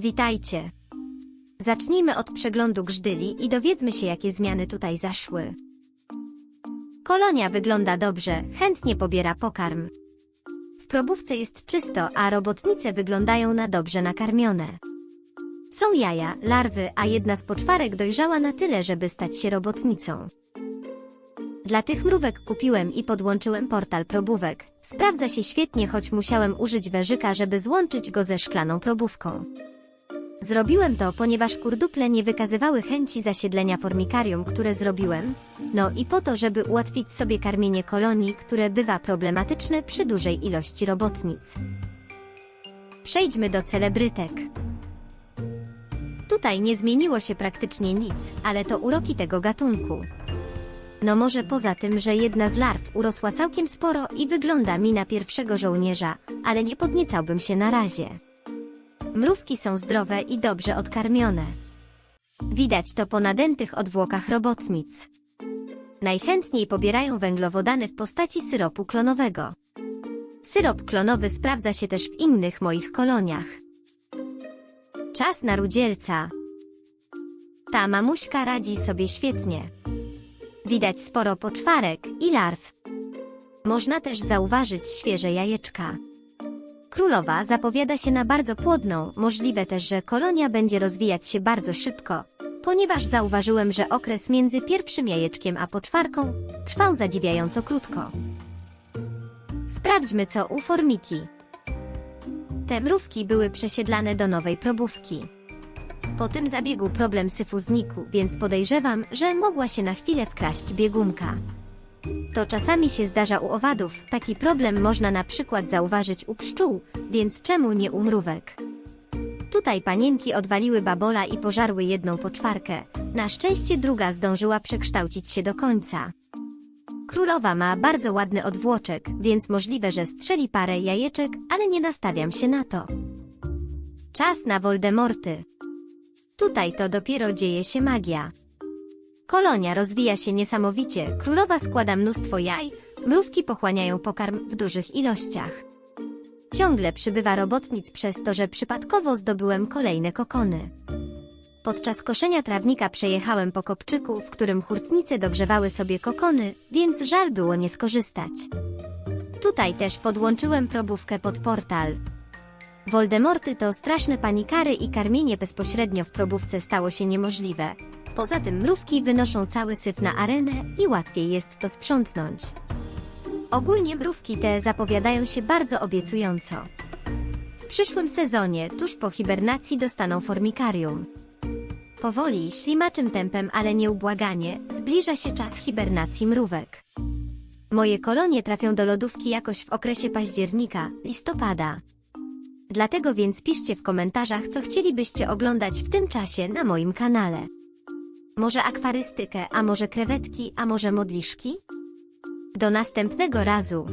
Witajcie. Zacznijmy od przeglądu grzdyli i dowiedzmy się, jakie zmiany tutaj zaszły. Kolonia wygląda dobrze, chętnie pobiera pokarm. W probówce jest czysto, a robotnice wyglądają na dobrze nakarmione. Są jaja, larwy, a jedna z poczwarek dojrzała na tyle, żeby stać się robotnicą. Dla tych mrówek kupiłem i podłączyłem portal probówek. Sprawdza się świetnie, choć musiałem użyć wężyka, żeby złączyć go ze szklaną probówką. Zrobiłem to, ponieważ kurduple nie wykazywały chęci zasiedlenia formikarium, które zrobiłem, no i po to, żeby ułatwić sobie karmienie kolonii, które bywa problematyczne przy dużej ilości robotnic. Przejdźmy do celebrytek. Tutaj nie zmieniło się praktycznie nic, ale to uroki tego gatunku. No może poza tym, że jedna z larw urosła całkiem sporo i wygląda mi na pierwszego żołnierza, ale nie podniecałbym się na razie. Mrówki są zdrowe i dobrze odkarmione. Widać to po nadętych odwłokach robotnic. Najchętniej pobierają węglowodany w postaci syropu klonowego. Syrop klonowy sprawdza się też w innych moich koloniach. Czas na rudzielca. Ta mamuśka radzi sobie świetnie. Widać sporo poczwarek i larw. Można też zauważyć świeże jajeczka. Królowa zapowiada się na bardzo płodną, możliwe też, że kolonia będzie rozwijać się bardzo szybko, ponieważ zauważyłem, że okres między pierwszym jajeczkiem a poczwarką trwał zadziwiająco krótko. Sprawdźmy co u formiki. Te mrówki były przesiedlane do nowej probówki. Po tym zabiegu problem syfu znikł, więc podejrzewam, że mogła się na chwilę wkraść biegunka. To czasami się zdarza u owadów, taki problem można na przykład zauważyć u pszczół, więc czemu nie u mrówek? Tutaj panienki odwaliły babola i pożarły jedną poczwarkę, na szczęście druga zdążyła przekształcić się do końca. Królowa ma bardzo ładny odwłoczek, więc możliwe, że strzeli parę jajeczek, ale nie nastawiam się na to. Czas na Voldemorty. Tutaj to dopiero dzieje się magia. Kolonia rozwija się niesamowicie, królowa składa mnóstwo jaj, mrówki pochłaniają pokarm w dużych ilościach. Ciągle przybywa robotnic przez to, że przypadkowo zdobyłem kolejne kokony. Podczas koszenia trawnika przejechałem po kopczyku, w którym hurtnice dogrzewały sobie kokony, więc żal było nie skorzystać. Tutaj też podłączyłem probówkę pod portal. Voldemorty to straszne panikary i karmienie bezpośrednio w probówce stało się niemożliwe. Poza tym mrówki wynoszą cały syf na arenę i łatwiej jest to sprzątnąć. Ogólnie mrówki te zapowiadają się bardzo obiecująco. W przyszłym sezonie, tuż po hibernacji, dostaną formikarium. Powoli, ślimaczym tempem, ale nieubłaganie, zbliża się czas hibernacji mrówek. Moje kolonie trafią do lodówki jakoś w okresie października, listopada. Dlatego więc piszcie w komentarzach, co chcielibyście oglądać w tym czasie na moim kanale. Może akwarystykę, a może krewetki, a może modliszki? Do następnego razu.